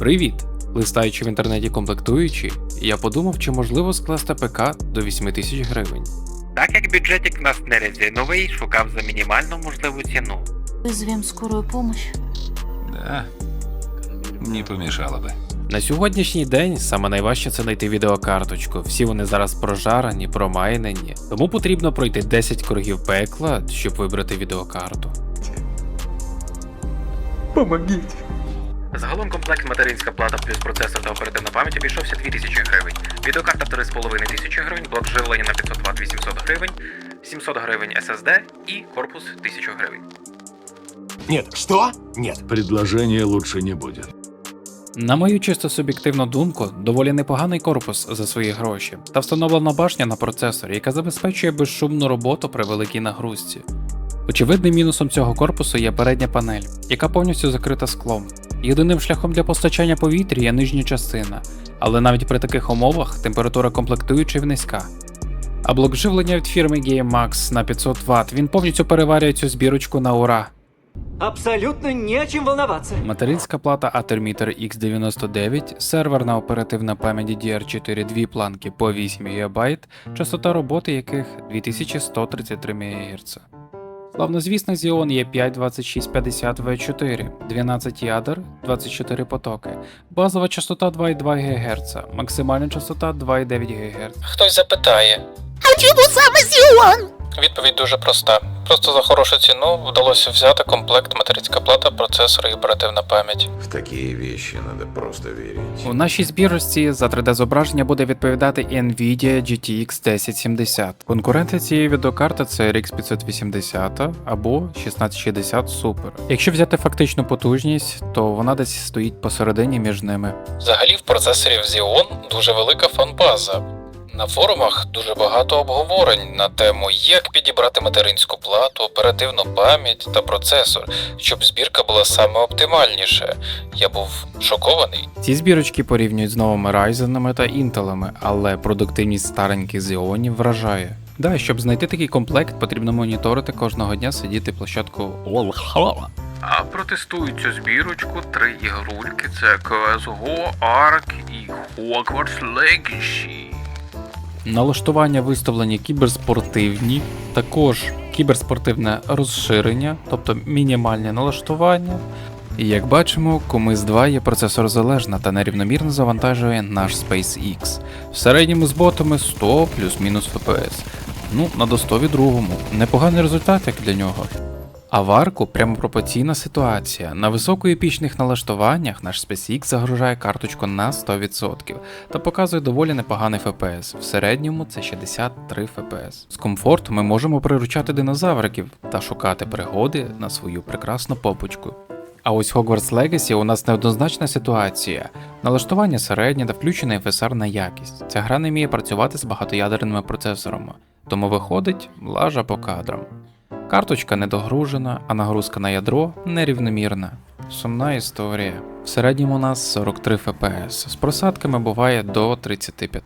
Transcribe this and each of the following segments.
Привіт! Листаючи в інтернеті комплектуючі, я подумав, чи можливо скласти ПК до 8000 гривень. Так як бюджетик в нас не резиновий, шукав за мінімальну можливу ціну. Вызовем скорую помощь. Да, не помешало бы. На сьогоднішній день саме найважче це знайти відеокарточку. Всі вони зараз прожарані, промайнені, тому потрібно пройти 10 кругів пекла, щоб вибрати відеокарту. Загалом комплект материнська плата плюс процесор та оперативна пам'ять обійшовся 2000 гривень. Відеокарта 3,5 тисячі гривень, блок живлення на 500 Вт 800 гривень, 700 гривень SSD і корпус 1000 гривень. Нет, что? Нет. Предложения лучше не будет. На мою чисто суб'єктивну думку, доволі непоганий корпус за свої гроші, та встановлена башня на процесорі, яка забезпечує безшумну роботу при великій нагрузці. Очевидним мінусом цього корпусу є передня панель, яка повністю закрита склом. Єдиним шляхом для постачання повітря є нижня частина, але навіть при таких умовах температура комплектуючої низька. А блок живлення від фірми GameMax на 500 Вт він повністю переварює цю збірочку на ура. Абсолютно чем волноваться. Материнська плата Atermeter X99, серверна оперативна пам'ять DDR4 дві планки по 8 ГБ, частота роботи яких 2133 МГц. Славнозвісна Xeon є 52650V4, 12 ядер, 24 потоки, базова частота 2,2 ГГц, максимальна частота 2,9 ГГц. Хтось запитає. А чому саме Зіон? Відповідь дуже проста. Просто за хорошу ціну вдалося взяти комплект материнська плата, процесор і оперативна пам'ять. В такие вещи надо просто верить. У нашій збірочці за 3D-зображення буде відповідати Nvidia GTX 1070. Конкуренти цієї відеокарти це RX 580 або 1660 Super. Якщо взяти фактичну потужність, то вона десь стоїть посередині між ними. Взагалі в процесорів Xeon дуже велика фанбаза. На форумах дуже багато обговорень на тему, як підібрати материнську плату, оперативну пам'ять та процесор, щоб збірка була саме оптимальніша. Я був шокований. Ці збірочки порівнюють з новими Ryzen та Intel, але продуктивність стареньких Xeon вражає. Да, щоб знайти такий комплект, потрібно моніторити кожного дня сидіти площадку А протестують цю збірочку три ігрульки: це CSGO, ARK і Hogwarts Legacy. Налаштування виставлені кіберспортивні, також кіберспортивне розширення, тобто мінімальне налаштування. І як бачимо, Комис 2 є процесор-залежна та нерівномірно завантажує наш SpaceX. В середньому з ботами 100 плюс-мінус FPS. Ну, на достові другому. Непоганий результат як для нього. А в арку прямо пропорційна ситуація. На високоепічних налаштуваннях наш SpaceX загружає карточку на 100% та показує доволі непоганий FPS. В середньому це 63 FPS. З комфорту ми можемо приручати динозавриків та шукати пригоди на свою прекрасну попочку. А ось Hogwarts Legacy у нас неоднозначна ситуація. Налаштування середнє та включений FSR на якість. Ця гра не вміє працювати з багатоядерними процесорами, тому виходить лажа по кадрам. Карточка недогружена, а нагрузка на ядро нерівномірна. Сумна історія. В середньому у нас 43 FPS, з просадками буває до 35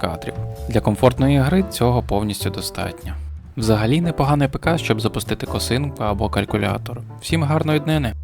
кадрів. Для комфортної гри цього повністю достатньо. Взагалі непоганий ПК, щоб запустити косинку або калькулятор. Всім гарної днини!